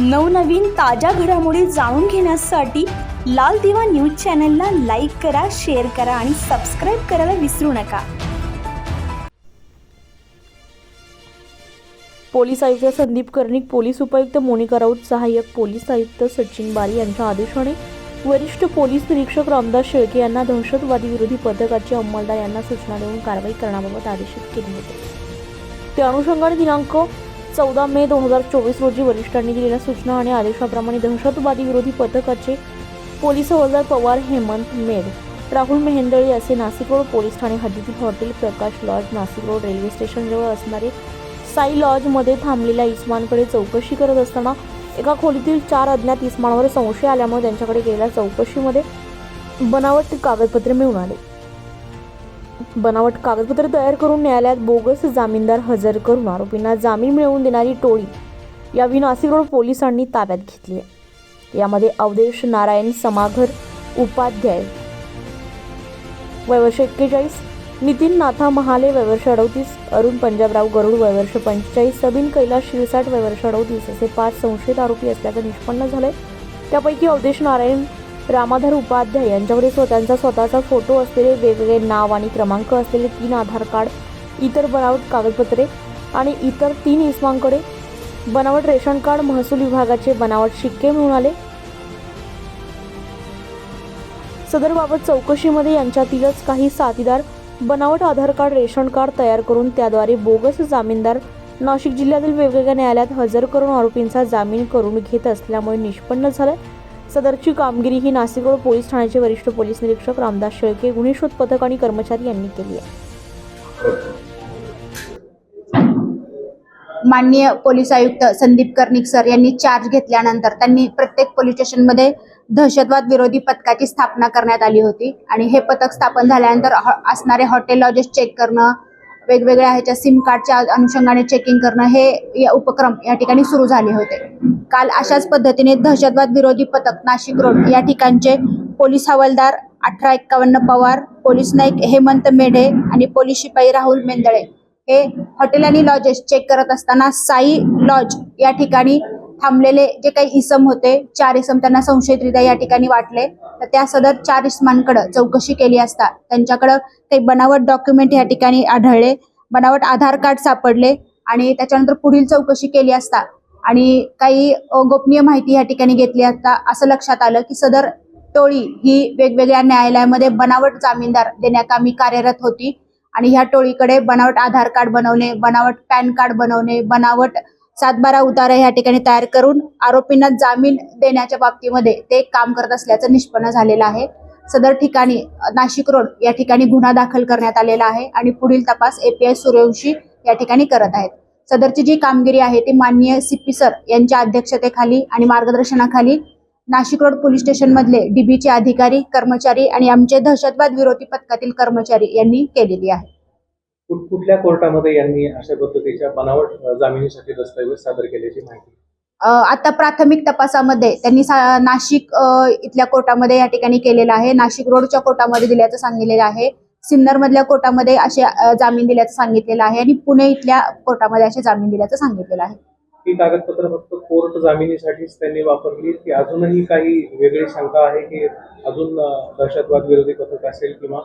नवनवीन ताज्या घडामोडी जाणून घेण्यासाठी लाल दिवा न्यूज चॅनलला लाईक करा शेअर करा आणि सबस्क्राईब करायला विसरू नका. पोलीस आयुक्त संदीप कर्णिक पोलीस उपायुक्त मोनिका राऊत सहाय्यक पोलीस आयुक्त सचिन बारी यांच्या आदेशाने वरिष्ठ पोलीस निरीक्षक रामदास शेळके यांना दहशतवादी विरोधी पथकाचे अंमलदार यांना सूचना देऊन कारवाई करण्याबाबत आदेशित केले होते. त्या अनुषंगाने दिनांक चौदा मे दोन हजार चोवीस रोजी वरिष्ठांनी दिलेल्या सूचना आणि आदेशाप्रमाणे दहशतवादी विरोधी पथकाचे पोलीस हवालदार पवार हेमंत मेड राहुल मेहेंदळे असे नाशिक रोड पोलीस ठाणे हद्दीतील hotel Prakash lodge Nashik road railway स्टेशनजवळ असणारे साई लॉजमध्ये थांबलेल्या इस्मानकडे चौकशी करत असताना एका खोलीतील चार अज्ञात इस्मानवर संशय आल्यामुळे त्यांच्याकडे गेलेल्या चौकशीमध्ये बनावट कागदपत्रे मिळून आले. बनावट कागदपत्र तयार करून न्यायालयात बोगस जामीनदार हजर करून आरोपींना जामीन मिळवून देणारी टोळी. यावी नाशिक रोड पोलिसांनी ताब्यात घेतली आहे. यामध्ये अवधेश नारायण समाघर उपाध्याय वयवर्ष एक्केचाळीस नितीन नाथा महाले वयवर्ष अडतीस अरुण पंजाबराव गरुड वयवर्ष पंचेचाळीस सबिन कैलास शिरसाट वयवर्ष अडतीस असे पाच संशयित आरोपी असल्याचं निष्पन्न झालंय. त्यापैकी अवधेश नारायण रामाधर उपाध्याय यांच्याकडे स्वतःचा स्वतःचा फोटो असलेले वेगवेगळे नाव आणि क्रमांक असलेले तीन आधार कार्ड इतर बनावट कागदपत्रे आणि इतर तीन इस्मांकडे बनावट रेशन कार्ड महसूल विभागाचे बनावट शिक्के मिळून आले. सदरबाबत चौकशीमध्ये यांच्यातीलच काही साथीदार बनावट आधार कार्ड रेशन कार्ड तयार करून त्याद्वारे बोगस जामीनदार नाशिक जिल्ह्यातील वेगवेगळ्या न्यायालयात हजर करून आरोपींचा जामीन करून घेत असल्यामुळे निष्पन्न झालं सदरची कामगिरी ही नाशिक रोड पोलीस ठाण्याचे वरिष्ठ पोलीस निरीक्षक रामदास शेळके गुन्हे शोध पथक आणि कर्मचारी यांनी केली आहे. माननीय पोलीस आयुक्त संदीप कर्णिक सर यांनी चार्ज घेतल्यानंतर त्यांनी प्रत्येक पोलीस स्टेशनमध्ये दहशतवाद विरोधी पथकाची स्थापना करण्यात आली होती. आणि हे पथक स्थापन झाल्यानंतर असणारे हॉटेल लॉजेस चेक करणं वेगवेगळ्या ह्याच्या सिम कार्डच्या अनुषंगाने चेकिंग करणं हे या उपक्रम या ठिकाणी सुरू झाले होते. काल अशाच पद्धतीने दहशतवाद विरोधी पथक नाशिक रोड या ठिकाणचे पोलीस हवालदार अठरा एक्कावन्न पवार पोलीस नाईक हेमंत मेढे आणि पोलीस शिपाई राहुल मेंदळे हे हॉटेल आणि लॉजेस चेक करत असताना साई लॉज या ठिकाणी थांबलेले जे काही इसम होते चार इसम त्यांना संशयितरित्या या ठिकाणी वाटले. तर त्या सदर चार इसमांकडे चौकशी केली असता त्यांच्याकडं काही बनावट डॉक्युमेंट या ठिकाणी आढळले बनावट आधार कार्ड सापडले आणि त्याच्यानंतर पुढील चौकशी केली असता. आणि काही गोपनीय माहिती या ठिकाणी घेतली असता असं लक्षात आलं की सदर टोळी ही वेगवेगळ्या न्यायालयामध्ये बनावट जामीनदार देण्याकामी कार्यरत होती. आणि ह्या टोळीकडे बनावट आधार कार्ड बनवणे बनावट पॅन कार्ड बनवणे बनावट सातबारा उतारा या ठिकाणी तयार करून आरोपींना जामीन देण्याच्या बाबतीमध्ये ते काम करत असल्याचं निष्पन्न झालेलं आहे. सदर ठिकाणी नाशिक रोड या ठिकाणी गुन्हा दाखल करण्यात आलेला आहे आणि पुढील तपास एपीआय सूर्यवंशी या ठिकाणी करत आहेत. सदरची जी कामगिरी आहे ती माननीय सीपी सर यांच्या अध्यक्षतेखाली आणि मार्गदर्शनाखाली नाशिक रोड पोलीस स्टेशन मधले डीबीचे अधिकारी कर्मचारी आणि आमचे दहशतवाद विरोधी पथकातील कर्मचारी यांनी केलेली आहे. कुठल्या कोर्टामध्ये यांनी अशा पद्धतीच्या बनावट जामिनीसाठी दस्तऐवज सादर केल्याची माहिती? आता प्राथमिक तपासामध्ये त्यांनी नाशिक इथल्या कोर्टामध्ये या ठिकाणी केलेलं आहे. नाशिक रोडच्या कोर्टामध्ये दिल्याचं सांगितलेलं आहे. सिन्नर मधल्या कोर्टामध्ये असे जामीन दिल्याचं सांगितलेलं आहे आणि पुणे इथल्या कोर्टामध्ये असे जामीन दिल्याचं सांगितलेलं आहे. ही कागदपत्र फक्त कोर्ट जामिनीसाठीच त्यांनी वापरली की अजूनही काही वेगळी शंका आहे की अजून दहशतवाद विरोधी पथक असेल किंवा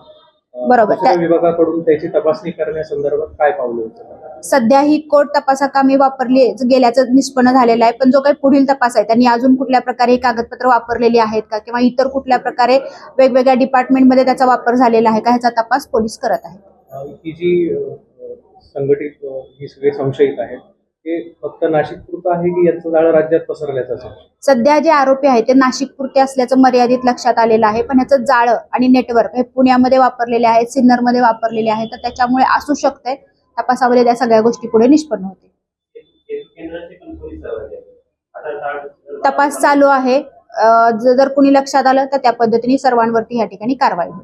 बरोबर. विभागाकडून त्याची तपासणी करण्यासंदर्भात काय पावलं सध्या ही कोर्ट तपासाकामी वापरली गेल्याचं निष्पन्न झालेलं आहे. पण जो काही पुढील तपास आहे त्यांनी अजून कुठल्या प्रकारे ही कागदपत्र वापरलेली आहेत का? किंवा इतर कुठल्या प्रकारे वेगवेगळ्या डिपार्टमेंटमध्ये त्याचा वापर झालेला आहे का? ह्याचा तपास पोलीस करत आहेत. ही जी संघटित ही संशयित आहेत हे फक्त नाशिक पुरतं आहे की यांचं जाळं राज्यात पसरल्याचं सध्या जे आरोपी आहेत ते नाशिक पुरते असल्याचं मर्यादित लक्षात आलेलं आहे. पण ह्याचं जाळं आणि नेटवर्क हे पुण्यामध्ये वापरलेले आहेत सिन्नरमध्ये वापरलेले आहेत. तर त्याच्यामुळे असू शकतंय. तपासामध्ये त्या सगळ्या गोष्टी पुढे निष्पन्न होते तपास चालू आहे. जर कुणी लक्षात आलं तर त्या पद्धतीने सर्वांवरती या ठिकाणी कारवाई होईल.